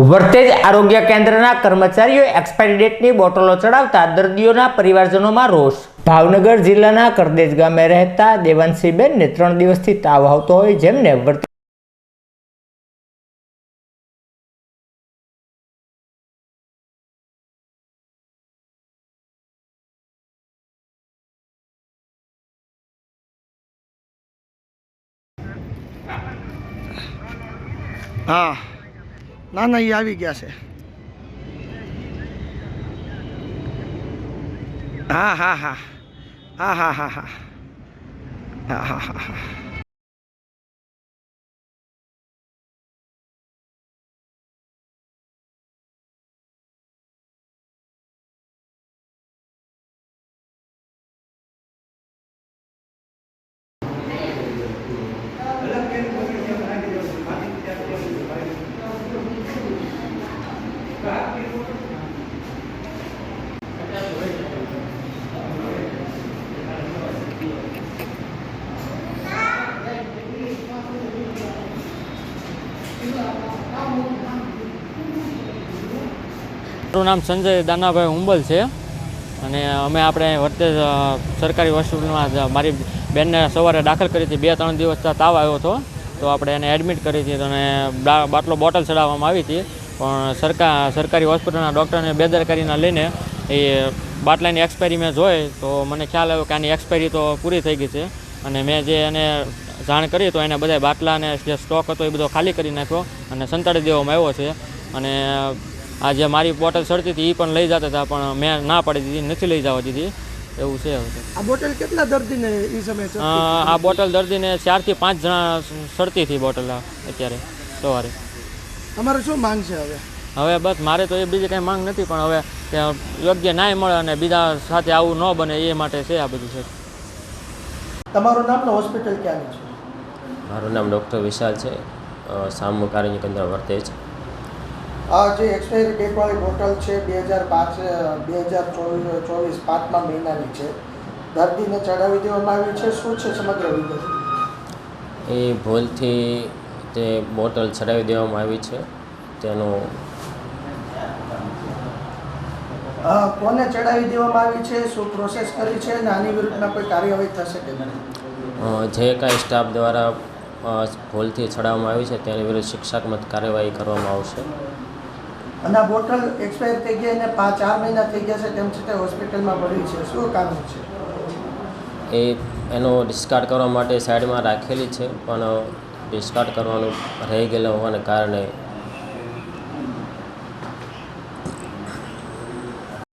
વર્તેજ આરોગ્ય કેન્દ્રના કર્મચારીઓ એક્સપાયરી ડેટની બોટલો ચડાવતા દર્દીઓના પરિવારજનોમાં રોષ. ભાવનગર જિલ્લાના કરદેજ ગામે રહેતા દેવાંશીબેનને ત્રણ દિવસથી તાવ આવતો હોય જેમને હા. ના ના એ આવી ગયા છે. હા હા હા. હા હા હા હા. હા હા હા હા. મારું નામ સંજય દાનાભાઈ હુંબલ છે. અને અમે આપણે વર્તે સરકારી હોસ્પિટલમાં મારી બેનને સવારે દાખલ કરી હતી. બે ત્રણ દિવસ તાવ આવ્યો હતો. તો આપણે એને એડમિટ કરી હતી અને બાટલો બોટલ ચડાવવામાં આવી હતી. પણ સરકાર, સરકારી હોસ્પિટલના ડૉક્ટરને બેદરકારીના લઈને એ બાટલાની એક્સપાયરી મેં જોઈ. તો મને ખ્યાલ આવ્યો કે આની એક્સપાયરી તો પૂરી થઈ ગઈ છે. અને મેં જે એને જાણ કરી તો એને બધા બાટલાને જે સ્ટોક હતો એ બધો ખાલી કરી નાખ્યો અને સંતાડી દેવામાં આવ્યો છે. અને આ જે મારી બોટલ સડતી હતી એ પણ લઈ જતા હતા પણ મેં ના પાડી દીધી નથી લઈ જવા દીધી. એવું છે આ બોટલ કેટલા દર્દીને એ સમયે આ બોટલ દર્દીને ચારથી પાંચ જણા સડતી હતી બોટલ અત્યારે સવારે. અમારે શું માંગ છે હવે? હવે બસ મારે તો એ બીજી કંઈ માંગ નથી પણ હવે ત્યાં યોગ્ય ન્યાય મળે અને બીજા સાથે આવું ન બને એ માટે છે આ બધું છે. તમારું નામ ને હોસ્પિટલ ક્યાંની છે? મારું નામ ડૉક્ટર વિશાલ છે. સામુ કાર્યની કેન્દ્ર વર્તેજ આ જે એક્સપાયરી ડેટવાળી બોટલ છે બે હજાર પાંચ બે હજાર ચોવીસ ચોવીસ પાંચમા મહિનાની છે. દર્દીને ચડાવી દેવામાં આવી છે. શું છે સમગ્ર વિગત? એ ભૂલથી તે બોટલ ચડાવી દેવામાં આવી છે. તેનું કોને ચડાવી દેવામાં આવી છે શું પ્રોસેસ કરી છે અને આની વિરુદ્ધમાં કોઈ કાર્યવાહી થશે કે નહીં? જે કાંઈ સ્ટાફ દ્વારા ભૂલથી ચડાવવામાં આવી છે તેની વિરુદ્ધ શિક્ષાત્મક કાર્યવાહી કરવામાં આવશે. અને આ બોટલ એક્સપાયર થઈ ગઈ અને પાંચ ચાર મહિના થઈ ગયા છે તેમ છતાં હોસ્પિટલમાં પડી છે. શું કારણ છે? એ એનો ડિસ્કાર્ડ કરવા માટે સાઈડમાં રાખેલી છે પણ ડિસ્કાર્ડ કરવાનું રહી ગયેલા હોવાને કારણે